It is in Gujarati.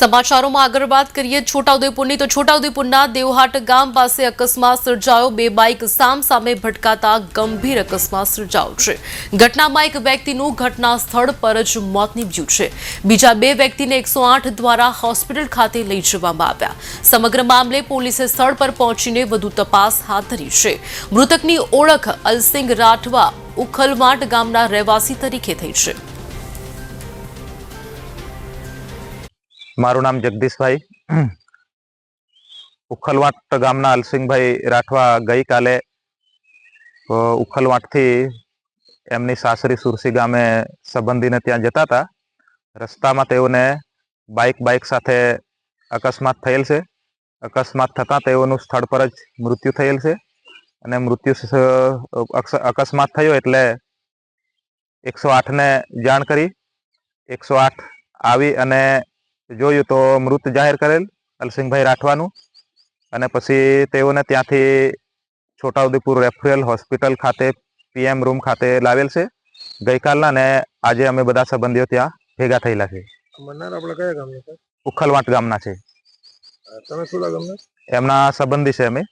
સમાચારોમાં આગળ વાત કરીએ છોટાઉદેપુરની, તો છોટાઉદેપુરના દેવહાટ ગામ પાસે અકસ્માત સર્જાયો. બે બાઇક સામ સામે ભટકાતા ગંભીર અકસ્માત સર્જાયો છે. ઘટનામાં એક વ્યક્તિનું ઘટના સ્થળ પર જ મોત નીપજ્યું છે. બીજા બે વ્યક્તિને એકસો દ્વારા હોસ્પિટલ ખાતે લઈ જવામાં આવ્યા. સમગ્ર મામલે પોલીસે સ્થળ પર પહોંચીને વધુ તપાસ હાથ ધરી છે. મૃતકની ઓળખ અલસિંગ રાઠવા ઉખલવાટ ગામના રહેવાસી તરીકે થઈ છે. મારું નામ જગદીશભાઈ. ઉખલવાટ ગામના અલસિંહભાઈ રાઠવા ગઈકાલે ઉખલવાટથી એમની સાસરી સુરસી ગામે સંબંધીને ત્યાં જતા હતા. રસ્તામાં તેઓને બાઇક બાઇક સાથે અકસ્માત થયેલ છે. અકસ્માત થતાં તેઓનું સ્થળ પર જ મૃત્યુ થયેલ છે. અને મૃત્યુ અકસ્માત થયો એટલે એકસો આઠને જાણ કરી. એકસો આઠ આવી અને જોયું તો મૃત જાહેર કરેલ અલસિંહભાઈ રાઠવાનું. અને પછી તેઓને ત્યાંથી છોટાઉદેપુર રેફરલ હોસ્પિટલ ખાતે પીએમ રૂમ ખાતે લાવેલ છે. ગઈકાલના ને આજે અમે બધા સંબંધીઓ ત્યાં ભેગા થયેલા છે. મન્નાર આપણે કયા ગામના સર ઉખલવાટ ગામના છે. તમે શું ગામના? એમના સંબંધી છે અમે.